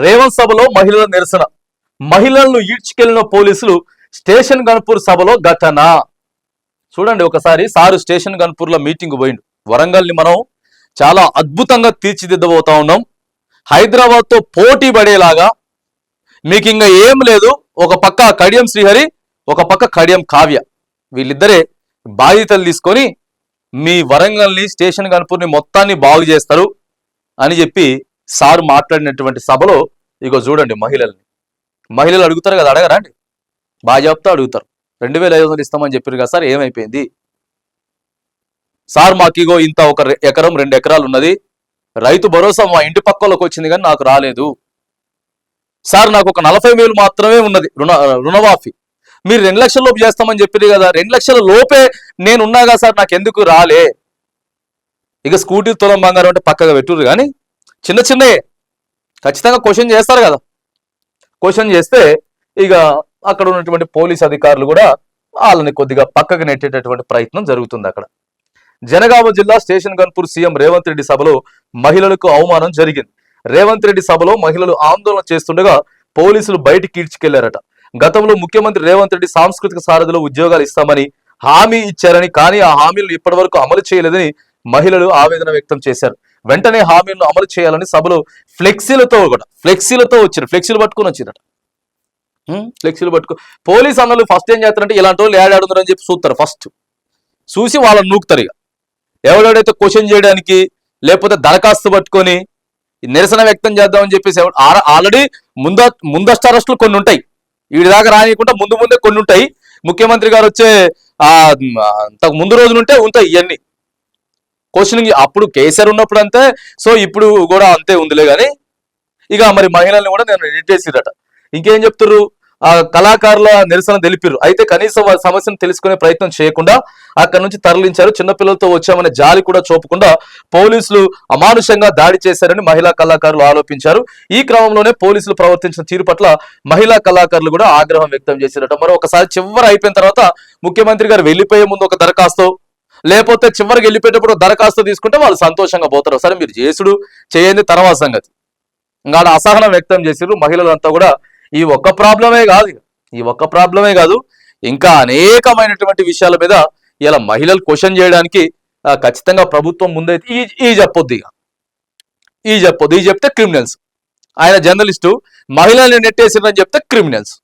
రేవంత్ సభలో మహిళల నిరసన. మహిళలను ఈడ్చుకెళ్ళిన పోలీసులు స్టేషన్ గన్పూర్ సభలో ఘటన. చూడండి ఒకసారి సారు స్టేషన్ గన్పూర్లో మీటింగ్ పోయిండు. వరంగల్ని మనం చాలా అద్భుతంగా తీర్చిదిద్దబోతా ఉన్నాం. హైదరాబాద్తో పోటీ పడేలాగా మీకు ఇంకా ఏం లేదు. ఒక పక్క కడియం శ్రీహరి ఒక పక్క కడియం కావ్య. వీళ్ళిద్దరే బాధ్యతలు తీసుకొని మీ వరంగల్ని స్టేషన్ గన్పూర్ని మొత్తాన్ని బాగు చేస్తారు అని చెప్పి సార్ మాట్లాడినటువంటి సభలో ఇగో చూడండి మహిళల్ని. మహిళలు అడుగుతారు కదా అడగరా అండి? బాగా చెప్తా అడుగుతారు. రెండు వేల ఐదు వందలు ఇస్తామని చెప్పారు కదా సార్ ఏమైపోయింది? సార్ మాకు ఇగో ఇంత ఒక రె- ఎకరం రెండు ఎకరాలు ఉన్నది. రైతు భరోసా మా ఇంటి పక్కలోకి వచ్చింది కానీ నాకు రాలేదు. సార్ నాకు ఒక నలభై వేలు మాత్రమే ఉన్నది రుణ రుణమాఫీ. మీరు రెండు లక్షల లోపు చేస్తామని చెప్పింది కదా రెండు లక్షల లోపే నేను ఉన్నాగా సార్ నాకు ఎందుకు రాలే? ఇక స్కూటీ తొలం బంగారం అంటే పక్కగా పెట్టుర్రు కానీ చిన్న చిన్నయే. ఖచ్చితంగా క్వశ్చన్ చేస్తారు కదా. క్వశ్చన్ చేస్తే ఇక అక్కడ ఉన్నటువంటి పోలీస్ అధికారులు కూడా వాళ్ళని కొద్దిగా పక్కకు నెట్టేటటువంటి ప్రయత్నం జరుగుతుంది అక్కడ. జనగామ జిల్లా స్టేషన్ గన్పూర్ సీఎం రేవంత్ రెడ్డి సభలో మహిళలకు అవమానం జరిగింది. రేవంత్ రెడ్డి సభలో మహిళలు ఆందోళన చేస్తుండగా పోలీసులు బయటికి ఈడ్చుకెళ్ళారట. గతంలో ముఖ్యమంత్రి రేవంత్ రెడ్డి సాంస్కృతిక సారథిలో ఉద్యోగాలు ఇస్తామని హామీ ఇచ్చారని కానీ ఆ హామీలను ఇప్పటి వరకు అమలు చేయలేదని మహిళలు ఆవేదన వ్యక్తం చేశారు. వెంటనే హామీలను అమలు చేయాలని సభలో ఫ్లెక్సీలతో కూడా ఫ్లెక్సీలతో వచ్చారు ఫ్లెక్సీలు పట్టుకొని వచ్చిరట ఫ్లెక్సీలు పట్టుకు పోలీస్ అన్నలు ఫస్ట్ ఏం చేస్తారంటే ఇలాంటి వాళ్ళు అని చెప్పి చూస్తారు ఫస్ట్. చూసి వాళ్ళని నూకుతారు ఇక. ఎవడెవడైతే క్వశ్చన్ చేయడానికి లేకపోతే దరఖాస్తు పట్టుకొని నిరసన వ్యక్తం చేద్దామని చెప్పేసి ఆల్రెడీ ముంద ముందస్తు అరెస్టులు కొన్ని ఉంటాయి. వీడి దాకా రానియకుండా ముందు ముందే కొన్ని ఉంటాయి. ముఖ్యమంత్రి గారు వచ్చే ఆ అంతకు ముందు రోజులు ఉంటే ఉంటాయి ఇవన్నీ క్వశ్చనింగ్ అప్పుడు కేసీఆర్ ఉన్నప్పుడు అంతే సో ఇప్పుడు కూడా అంతే ఉందిలే కానీ ఇక మరి మహిళల్ని కూడా నేను ఎడిట్ చేసిరట. ఇంకేం చెప్తారు ఆ కళాకారుల నిరసన తెలిపారు అయితే కనీసం వారి సమస్యను తెలుసుకునే ప్రయత్నం చేయకుండా అక్కడ నుంచి తరలించారు. చిన్నపిల్లలతో వచ్చామనే జాలి కూడా చూపకుండా పోలీసులు అమానుషంగా దాడి చేశారని మహిళా కళాకారులు ఆరోపించారు. ఈ క్రమంలోనే పోలీసులు ప్రవర్తించిన తీరు పట్ల మహిళా కళాకారులు కూడా ఆగ్రహం వ్యక్తం చేశారట మరి ఒకసారి చివరి అయిపోయిన తర్వాత ముఖ్యమంత్రి గారు వెళ్ళిపోయే ముందు ఒక దరఖాస్తు లేకపోతే చివరికి వెళ్ళిపోయేటప్పుడు దరఖాస్తు తీసుకుంటే వాళ్ళు సంతోషంగా పోతారు. సరే మీరు చేసుడు చేయండి తర్వాత సంగతి. ఇంకా అసహనం వ్యక్తం చేసిర్రు మహిళలంతా కూడా. ఈ ఒక్క ప్రాబ్లమే కాదు ఈ ఒక్క ప్రాబ్లమే కాదు ఇంకా అనేకమైనటువంటి విషయాల మీద ఇలా మహిళలు క్వశ్చన్ చేయడానికి ఖచ్చితంగా ప్రభుత్వం ముందైతే ఈ ఈ చెప్పొద్దు ఇక. ఈ చెప్పొద్దు. ఈ చెప్తే క్రిమినల్స్. ఆయన జర్నలిస్టు మహిళల్ని నెట్టేసిందని చెప్తే క్రిమినల్స్.